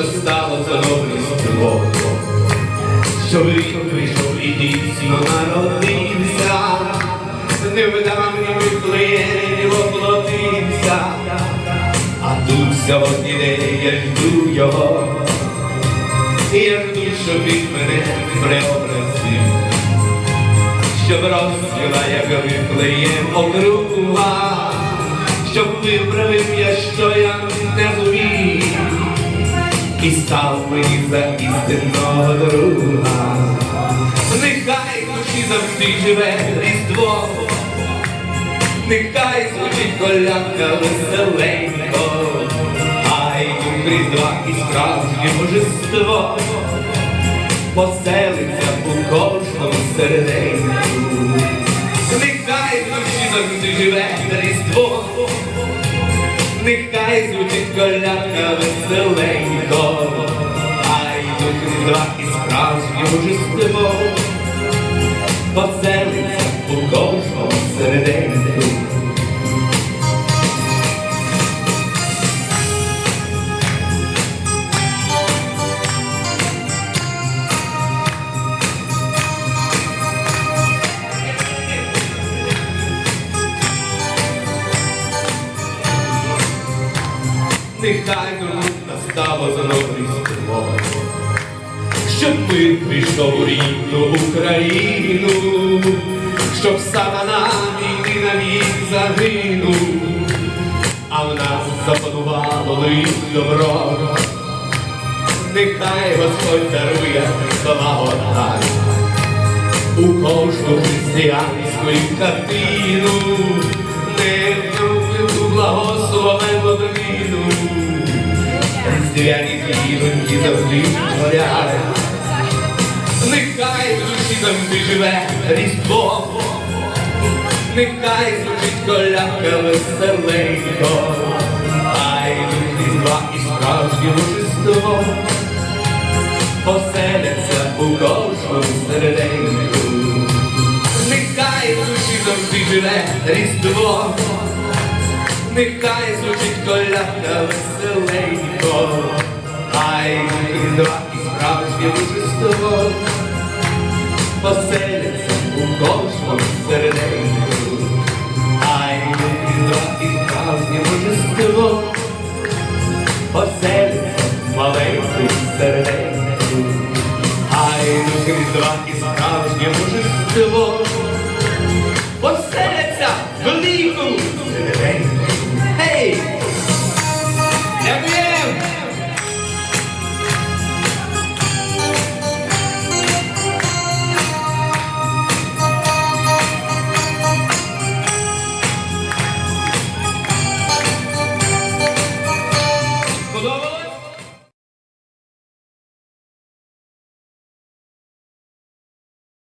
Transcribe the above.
настало знову різдво. Щоб він вийшов і дійсно народився, не видав мені виплеєм оплотився, а тут сьогодні день я жду його, і я жду, щоб він мене преобразив, щоб розцвіла, як виплеєм округа, став мені за істинного друга. Нехай в душі завжди живе різдво, нехай звучить колядка веселенько, хай дух різдва і справжнє божество поселиться у кожному серденьку. Нехай в душі завжди живе різдво, Нехай звучить колядка веселенько, різдва і справжнє божество поселиться у кожному серденьку. Нехай тут настало знову різдво, щоб мир прийшов у рідну Україну, щоб сатана війни навік загинув, а в нас запанувало лиш добро. Нехай Господь дарує благодать у кожну християнську картину, не втруплю благословену доміну, різдвяні зіроньки завжди горять. Нехай душі завжди живе різдво, нехай звучить колядка веселенько, хай різдва і справжнє божество поселяться у кожному серденьку. Нехай душі завжди живе різдво, нехай звучить колядка веселенько, хай різдва у кожному серденьку. Хай різдва і серце маленькому серденьку. Різдва і справжнє божество